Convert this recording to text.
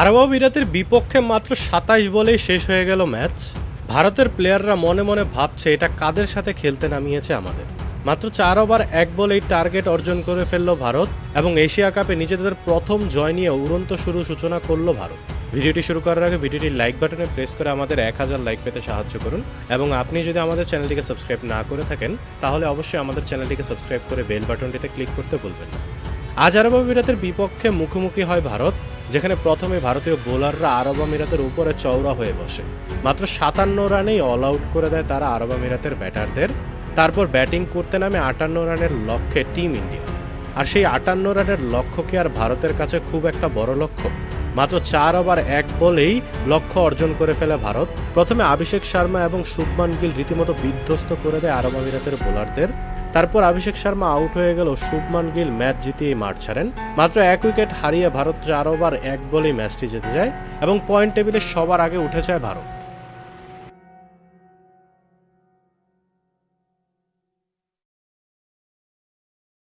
আরব আমিরাতের বিপক্ষে মাত্র সাতাইশ বলেই শেষ হয়ে গেল ম্যাচ। ভারতের প্লেয়াররা মনে মনে ভাবছে, এটা কাদের সাথে খেলতে নামিয়েছে আমাদের? মাত্র চার ওভার, এক বলেই টার্গেট অর্জন করে ফেলল ভারত এবং এশিয়া কাপে নিজেদের প্রথম জয় নিয়ে উড়ন্ত শুরু সূচনা করল ভারত। ভিডিওটি শুরু করার আগে ভিডিওটির লাইক বাটনে প্রেস করে আমাদের এক হাজার লাইক পেতে সাহায্য করুন এবং আপনি যদি আমাদের চ্যানেলটিকে সাবস্ক্রাইব না করে থাকেন, তাহলে অবশ্যই আমাদের চ্যানেলটিকে সাবস্ক্রাইব করে বেল বাটনটিতে ক্লিক করতে ভুলবেন না। আজ আরব আমিরাতের বিপক্ষে মুখোমুখি হয় ভারত, যেখানে প্রথমে ভারতীয় বোলাররা আরব আমিরাতের উপরে চওড়া হয়ে বসে। মাত্র সাতান্ন রানেই অল আউট করে দেয় তারা আরব আমিরাতের ব্যাটারদের। তারপর ব্যাটিং করতে নামে আটান্ন রানের লক্ষ্যে টিম ইন্ডিয়া। আর সেই আটান্ন রানের লক্ষ্য কি আর ভারতের কাছে খুব একটা বড় লক্ষ্য? মাত্র চার ওভার এক বলেই লক্ষ্য অর্জন করে ফেলে ভারত। প্রথমে অভিষেক শর্মা এবং শুভমান গিল রীতিমতো বিধ্বস্ত করে দেয় আরব আমিরাতের বোলারদের। তারপর অভিষেক শর্মা আউট হয়ে গেল শুভমান গিল ম্যাচ জিতিয়ে মাঠ ছাড়েন। মাত্র এক উইকেট হারিয়ে ভারত চার ওভার, এক বলেই ম্যাচটি জিতে যায় এবং পয়েন্ট টেবিলে সবার আগে উঠে যায় ভারত।